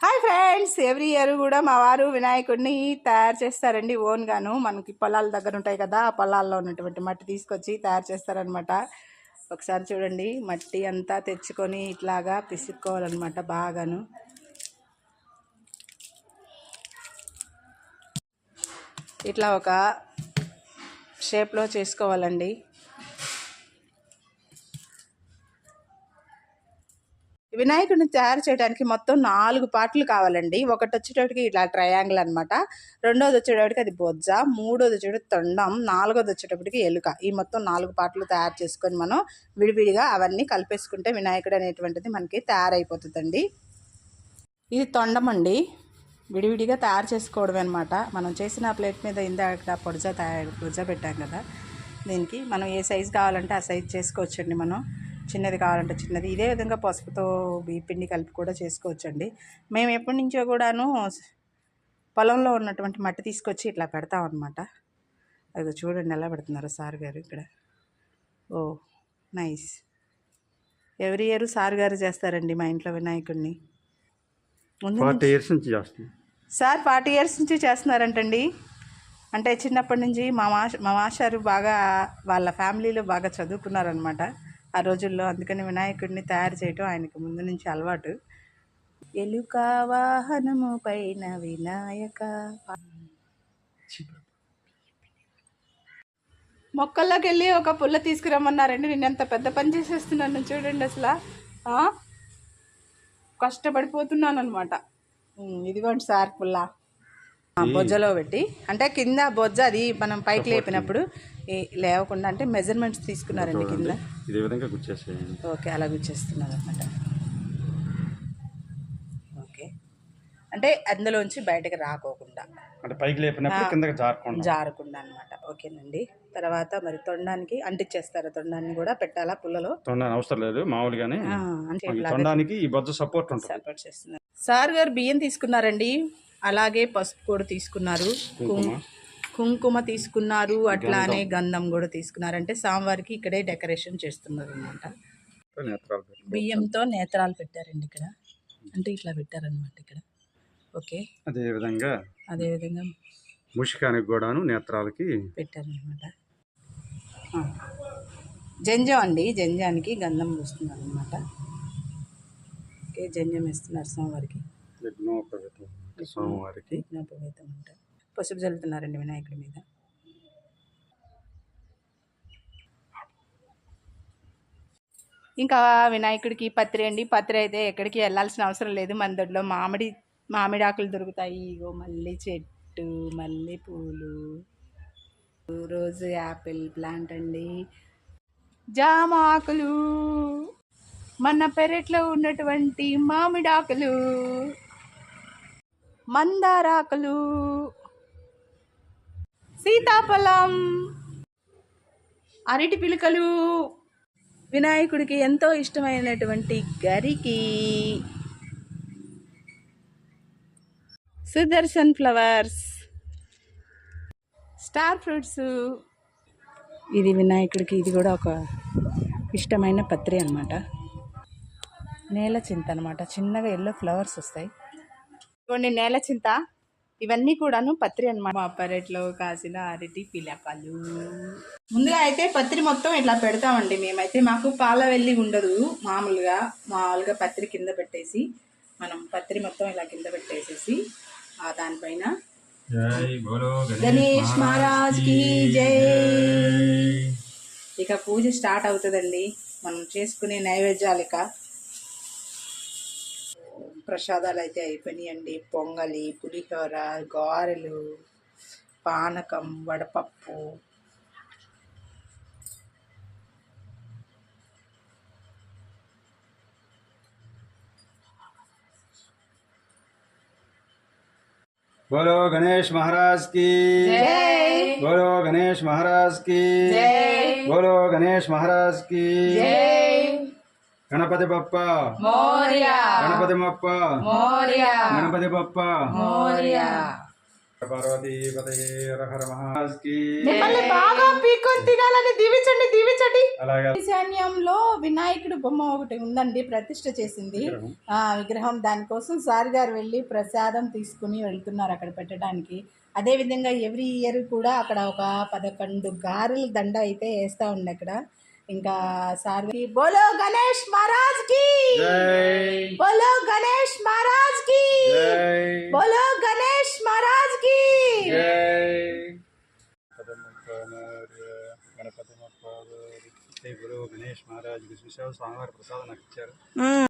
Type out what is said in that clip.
Hi friends every year కూడా మా వారు వినాయకుడిని తయారు చేస్తారండి ఓన్గాను. మనకి పొలాల దగ్గర ఉంటాయి కదా ఆ పొలాల్లో ఉన్నటువంటి మట్టి తీసుకొచ్చి తయారు చేస్తారనమాట ఒకసారి చూడండి మట్టి అంతా తెచ్చుకొని ఇట్లాగా పిసుక్కోవాలన్నమాట బాగాను. ఇట్లా ఒక షేప్లో చేసుకోవాలండి. వినాయకుడిని తయారు చేయడానికి మొత్తం నాలుగు పార్ట్లు కావాలండి. ఒకటి వచ్చేటప్పటికి ఇలా ట్రయాంగిల్ అనమాట రెండోది వచ్చేటప్పటికి అది బొజ్జ. మూడోది వచ్చేటప్పుడు తొండం. నాలుగోది వచ్చేటప్పటికి ఎలుక. ఈ మొత్తం నాలుగు పార్ట్లు తయారు చేసుకొని మనం విడివిడిగా అవన్నీ కలిపేసుకుంటే వినాయకుడు అనేటువంటిది మనకి తయారైపోతుందండి. ఇది తొండం అండి. విడివిడిగా తయారు చేసుకోవడం అనమాట మనం చేసిన ప్లేట్ మీద ఇందాక పొడిజ తయారు పొడిజ పెట్టాం కదా. దీనికి మనం ఏ సైజు కావాలంటే ఆ సైజు చేసుకోవచ్చండి మనం. చిన్నది కావాలంటే చిన్నది. ఇదే విధంగా పసుపుతో బియ్య పిండి కలిపి కూడా చేసుకోవచ్చండి. మేము ఎప్పటి నుంచో కూడాను పొలంలో ఉన్నటువంటి మట్టి తీసుకొచ్చి ఇట్లా పెడతాం అనమాట అది చూడండి ఎలా పెడుతున్నారు సార్ గారు ఇక్కడ. Oh nice. Every year sir గారు చేస్తారండి మా ఇంట్లో వినాయకుడిని ఫార్టీ ఇయర్స్ నుంచి సార్ ఫార్టీ ఇయర్స్ నుంచి చేస్తున్నారంటండి. అంటే చిన్నప్పటి నుంచి మా మాష మా మాస్టారు బాగా వాళ్ళ ఫ్యామిలీలో బాగా చదువుకున్నారనమాట ఆ రోజుల్లో అందుకని వినాయకుడిని తయారు చేయటం ఆయనకు ముందు నుంచి అలవాటు. ఎలుక వాహనము పైన వినాయక మొక్కల్లోకి వెళ్ళి ఒక పుల్ల తీసుకురమ్మన్నారండి. నేను ఎంత పెద్ద పని చేసేస్తున్నాను చూడండి అసలు? కష్టపడిపోతున్నాను అనమాట ఇదిగోండి సార్ పుల్ల. బొజ్జలో పెట్టి అంటే కింద బొజ్జ అది మనం పైకి లేపినప్పుడు లేవకుండా అంటే మెజర్మెంట్స్ తీసుకున్నారండి కింద? ఇదే విధంగా గుర్చేసేయండి ఓకే అలా గుచ్చేస్తున్నారు అనమాట ఓకే. అంటే అందులోంచి బయటకు రాకోకుండా. అంటే పైకి లేపినప్పుడు కిందకి జారకుండా. జారకుండా అనమాట ఓకేనండి. తర్వాత మరి తొండానికి అంటించేస్తారు తొండాన్ని కూడా పెట్టాలా పుల్లలో? తొండని అవసరం లేదు మామూలుగానే ఆ, అంటే ఈ తొండానికి ఈ బొజ్జ సపోర్ట్ ఉంటుంది. సపోర్ట్ చేస్తున్నారు. సార్ గారు బియ్యం తీసుకున్నారండి. అలాగే పసుపు కూడా తీసుకున్నారు. కుంకుమ తీసుకున్నారు అట్లానే గంధం. కూడా తీసుకున్నారు. అంటే స్వామివారికి ఇక్కడే డెకరేషన్ చేస్తున్నారు అనమాట బియ్యంతో నేత్రాలు పెట్టారండి ఇక్కడ. అంటే ఇట్లా పెట్టారనమాట ఇక్కడ. ఓకే. అదే విధంగా అదేవిధంగా ముషికానికి కూడాను నేత్రాలకి పెట్టారనమాట జంజం అండి. జంజానికి గంధం పూస్తున్నారు అనమాట ఓకే జంజం వేస్తున్నారు స్వామివారికి యజ్ఞోపవితం స్వామివారికి యజ్ఞోపవేతం పసుపు చల్లుతున్నారండి వినాయకుడి మీద. ఇంకా వినాయకుడికి పత్రి అండి. పత్రి అయితే ఎక్కడికి వెళ్ళాల్సిన అవసరం లేదు. మన దొడ్లో మామిడి మామిడి ఆకులు దొరుకుతాయి. ఇగో మళ్ళీ చెట్టు మళ్ళీ పూలు రోజు యాపిల్ ప్లాంట్ అండి. జామ ఆకులు మన పెరట్లో ఉన్నటువంటి మామిడి ఆకులు మందారాకులు సీతాఫలం. అరటి పిలుకలు. వినాయకుడికి ఎంతో ఇష్టమైనటువంటి గరికి. సుదర్శన్ ఫ్లవర్స్. Star fruits. ఇది వినాయకుడికి ఇది కూడా ఒక ఇష్టమైన పత్రి అనమాట నేల చింత అనమాట చిన్నగా ఎల్లో ఫ్లవర్స్ వస్తాయి. కొన్ని నేల చింత. ఇవన్నీ కూడాను పత్రి అన్నమాట. మా పెరట్లో కాసిన అరటి పిలకలు. ముందుగా అయితే పత్రి మొత్తం ఇట్లా పెడతామండి మేమైతే. మాకు పాల వెళ్ళి ఉండదు. మామూలుగా మామూలుగా పత్రి కింద పెట్టేసి మనం పత్రి మొత్తం ఇలా కింద పెట్టేసేసి ఆ దానిపైన గణేష్ మహారాజ్కి జై. ఇక పూజ స్టార్ట్ అవుతుందండి. మనం చేసుకునే నైవేద్యాలు ఇక. ప్రసాదాలు అయితే అయిపోయినాయండి. పొంగలి పులిహోర గారెలు పానకం వడపప్పు. బోలో గణేష్ మహారాజ్కి. బోలో గణేష్ మహారాజ్కి. బోలో గణేష్ మహారాజ్కి. బాగా పీక్కొని తినాలని దీవించండి దీవించండి. అలాగే. ఈశాన్యంలో వినాయకుడు బొమ్మ ఒకటి ఉందండి ప్రతిష్ట చేసింది. ఆ విగ్రహం దానికోసం సార్ గారు వెళ్ళి ప్రసాదం తీసుకుని వెళ్తున్నారు అక్కడ పెట్టడానికి. అదే విధంగా ఎవ్రీ ఇయర్ కూడా అక్కడ ఒక పదకొండు గారెల దండ అయితే వేస్తా ఉంది అక్కడ. ఇంకా సార్కి బోలో గణేష్ మహారాజ్కి జై బోలో గణేష్ మహారాజ్కి జై బోలో గణేష్ మహారాజ్కి జై గణపతి బప్ప జై గురు గణేష్ మహారాజ్ విశ్వ స్వామివారి ప్రసాదం నాకు ఇచ్చారు